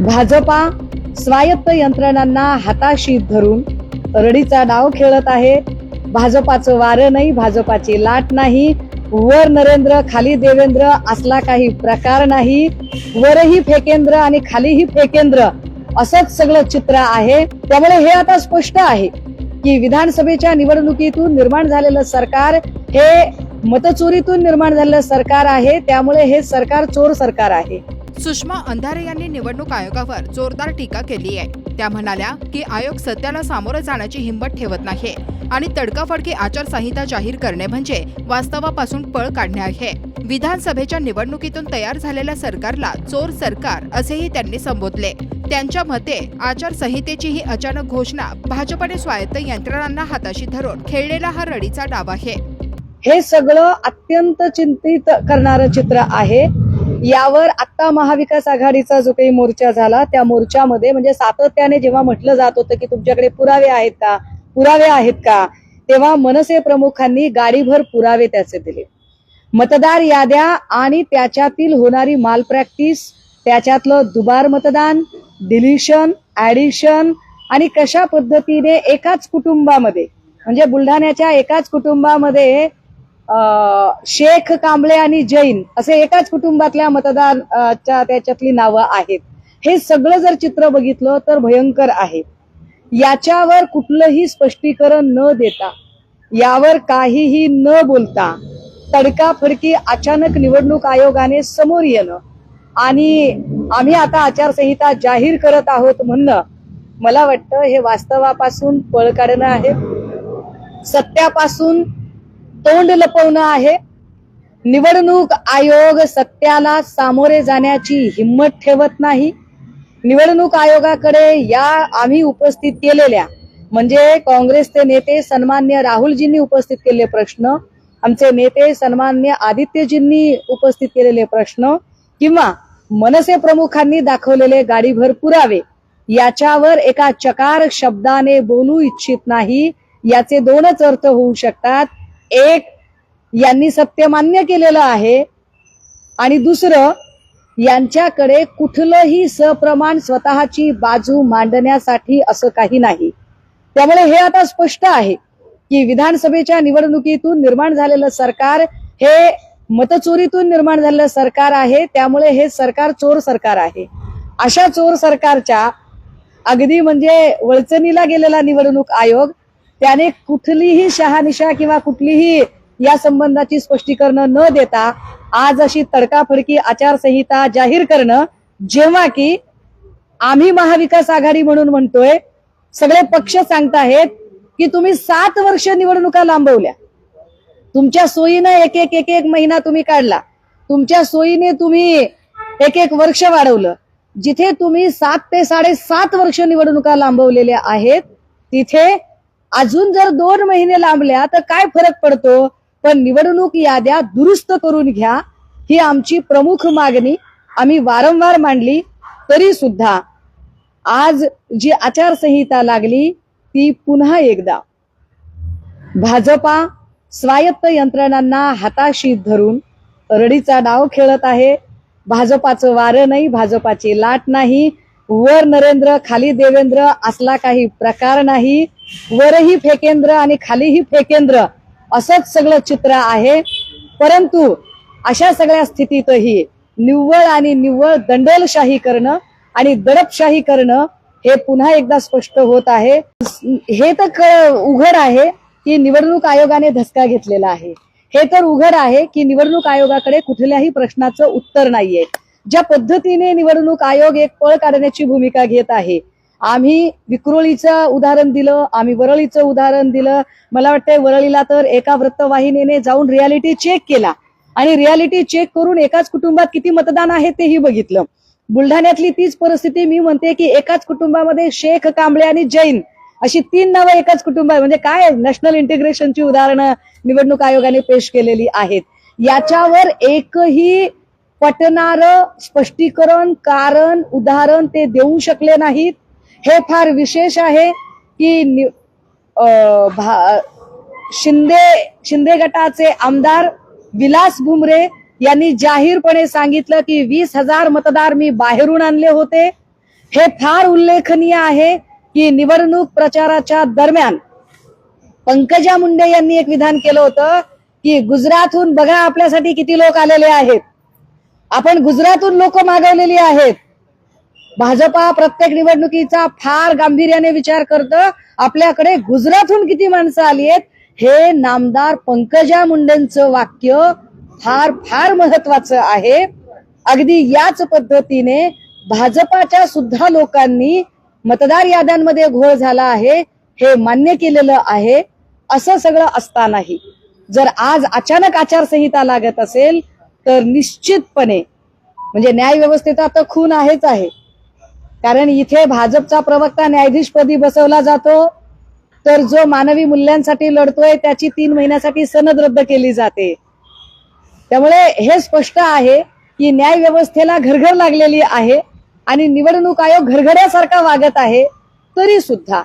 भाजपा स्वायत्त यंत्रणांना हाताशी धरून रडीचा डाव खेळत आहे. भाजपाचं वारं नाही भाजपाची लाट नाही. वर नरेंद्र खाली देवेंद्र असला काही प्रकार नाही. वरही फेकेंद्र आणि खालीही फेकेंद्र असंच सगळं चित्र आहे. त्यामुळे हे आता स्पष्ट आहे की विधानसभेच्या निवडणुकीतून निर्माण झालेलं सरकार हे मतचोरीतून निर्माण झालेलं सरकार आहे. त्यामुळे हे सरकार चोर सरकार आहे. सुषमा अंधारे यांनी निवडणूक आयोगावर जोरदार टीका केली आहे. त्या म्हणाल्या की आयोग सत्याला सामोरं जाण्याची हिंमत ठेवत नाही आणि तडकाफडकी आचारसंहिता जाहीर करणे म्हणजे वास्तवापासून पळ काढणे आहे. विधानसभेच्या निवडणुकीतून तयार झालेल्या सरकारला चोर सरकार असेही त्यांनी संबोधले. त्यांच्या मते आचारसंहितेची ही अचानक घोषणा भाजपने स्वायत्त यंत्रणांना हाताशी धरून खेळलेला हा रडीचा डाव आहे. हे सगळं अत्यंत चिंतित करणारं चित्र आहे. यावर आता महाविकास आघाडीचा जो काही मोर्चा झाला त्या मोर्चामध्ये म्हणजे सातत्याने जेव्हा म्हटलं जात होतं की तुमच्याकडे पुरावे आहेत का पुरावे आहेत का तेव्हा मनसे प्रमुखांनी गाडीभर पुरावे त्याचे दिले. मतदार याद्या आणि त्याच्यातील होणारी माल प्रॅक्टिस त्याच्यातलं दुबार मतदान डिलिशन ऍडिशन आणि कशा पद्धतीने एकाच कुटुंबामध्ये म्हणजे बुलढाण्याच्या एकाच कुटुंबामध्ये शेख कांबळे आणि जैन असे एकाच कुटुंबातल्या मतदार च्या त्याच्यातली नावं आहेत. हे सगळं जर चित्र बघितलं तर भयंकर आहे. याच्यावर कुठलंही स्पष्टीकरण न देता यावर काहीही न बोलता तडकाफडकी अचानक निवडणूक आयोगाने समोर येणं आणि आम्ही आता आचारसंहिता जाहीर करत आहोत म्हणणं मला वाटतं हे वास्तवापासून पळ काढणं आहे. सत्यापासून तोंड लपवणं आहे. निवडणूक आयोग सत्याला सामोरे जाण्याची हिंमत ठेवत नाही. निवडणूक आयोगाकडे या आम्ही उपस्थित केलेल्या म्हणजे काँग्रेसचे नेते सन्मान्य राहुलजींनी उपस्थित केलेले प्रश्न आमचे नेते सन्मान्य आदित्यजींनी उपस्थित केलेले प्रश्न किंवा मनसे प्रमुखांनी दाखवलेले गाडीभर पुरावे याच्यावर एका चकार शब्दाने बोलू इच्छित नाही याचे दोनच अर्थ होऊ शकतात. एक यांनी सत्य मान्य केलेलं आहे आणि दुसरं यांच्याकडे कुठलंही सप्रमाण स्वतःची बाजू मांडण्यासाठी असं काही नाही. त्यामुळे हे आता स्पष्ट आहे की विधानसभेच्या निवडणुकीतून निर्माण झालेलं सरकार हे मतचोरीतून निर्माण झालेलं सरकार आहे त्यामुळे हे सरकार चोर सरकार आहे. अशा चोर सरकारच्या अगदी म्हणजे वळचणीला गेलेला निवडणूक आयोग त्याने कुठलीही शहानिशा किंवा कुठलीही या संबंधाची स्पष्टीकरण न देता आज अशी तडकाफडकी आचारसंहिता जाहीर करणं जेव्हा की आम्ही महाविकास आघाडी म्हणून म्हणतोय सगळे पक्ष सांगताहेत की तुम्ही सात वर्ष निवडणुका लांबवल्या. तुमच्या सोयीनं एक एक एक एक महिना तुम्ही काढला. तुमच्या सोयीने तुम्ही एक एक वर्ष वाढवलं. जिथे तुम्ही सात ते साडेसात वर्ष निवडणुका लांबवलेल्या आहेत तिथे अजून जर दोन महिने लांबल्या तर काय फरक पडतो? पण निवडणूक याद्या दुरुस्त करून घ्या. ही आमची प्रमुख मागणी. आम्ही वारंवार मांडली तरी सुद्धा आज जी आचारसंहिता लागली ती पुन्हा एकदा. भाजपा स्वायत्त यंत्रणांना हाताशी धरून रडीचा डाव खेळत आहे. भाजपाचं वारं नाही भाजपाची लाट नाही. वर नरेंद्र खाली देवेंद्र असला काही प्रकार नाही. वरही फेकेंद्र आणि खालीही फेकेंद्र असंच सगळं चित्र आहे. परंतु अशा सगळ्या स्थितीतही निव्वळ आणि निव्वळ दंडेलशाही करणं आणि दडपशाही करणं हे पुन्हा एकदा स्पष्ट होत आहे. हे तर उघड आहे की निवडणूक आयोगाने धसका घेतलेला आहे. हे तर उघड आहे की निवडणूक आयोगाकडे कुठल्याही प्रश्नाचं उत्तर नाहीये. ज्या पद्धतीने निवडणूक आयोग एक पळ काढण्याची भूमिका घेत आहे आम्ही विक्रोळीचं उदाहरण दिलं आम्ही वरळीचं उदाहरण दिलं. मला वाटतंय वरळीला तर एका वृत्तवाहिनीने जाऊन रियालिटी चेक केला. आणि रियालिटी चेक करून एकाच कुटुंबात किती मतदान आहे तेही बघितलं. बुलढाण्यातली तीच परिस्थिती मी म्हणते की एकाच कुटुंबामध्ये शेख कांबळे आणि जैन अशी तीन नावं एकाच कुटुंबात म्हणजे काय नॅशनल इंटिग्रेशनची उदाहरणं निवडणूक आयोगाने पेश केलेली आहेत. याच्यावर एकही पटणारं स्पष्टीकरण कारण उदाहरण ते देऊ शकले नाहीत. हे फार विशेष आहे की भा- शिंदे शिंदे गटाचे आमदार विलास भुमरे यांनी जाहीरपणे सांगितलं की वीस हजार मतदार मी बाहेरून आणले होते. हे फार उल्लेखनीय आहे की निवडणूक प्रचाराच्या दरम्यान पंकजा मुंडे यांनी एक विधान केलं होतं की गुजरातहून बघा आपल्यासाठी किती लोक आलेले आहेत. आपण गुजरातहून लोक मागवलेली आहेत. भाजपा प्रत्येक निवडणुकीचा फार गांभीर्याने विचार करतं. आपल्याकडे गुजरातहून किती माणसं आली आहेत हे नामदार पंकजा मुंडेंचं वाक्य फार फार महत्वाचं आहे. अगदी याच पद्धतीने भाजपाच्या सुद्धा लोकांनी मतदार याद्यांमध्ये घोळ झाला आहे. हे मान्य केलेलं आहे. असं सगळं असतानाही जर आज अचानक आचारसंहिता लागत असेल तर निश्चितपणे म्हणजे न्याय व्यवस्थेचा आता खून आहेच आहे. कारण इथे भाजपचा प्रवक्ता न्यायाधीशपदी बसवला जातो तर जो मानवी मूल्यांसाठी लढतोय त्याची तीन महिन्यासाठी सनद रद्द केली जाते. त्यामुळे हे स्पष्ट आहे की न्याय व्यवस्थेला घरघर लागलेली आहे आणि निवडणूक आयोग घरघड्यासारखा वागत आहे तरी सुद्धा.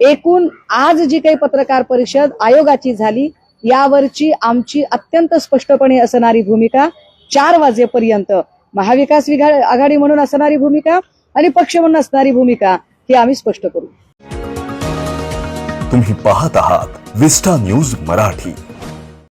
एकूण आज जी काही पत्रकार परिषद आयोगाची झाली यावरची आमची अत्यंत स्पष्टपणे असणारी भूमिका चार वाजेपर्यंत महाविकास विघा- आघाडी म्हणून असणारी भूमिका आणि पक्ष म्हणून असणारी भूमिका ही आम्ही स्पष्ट करू. तुम्ही पाहत आहात विस्टा न्यूज मराठी.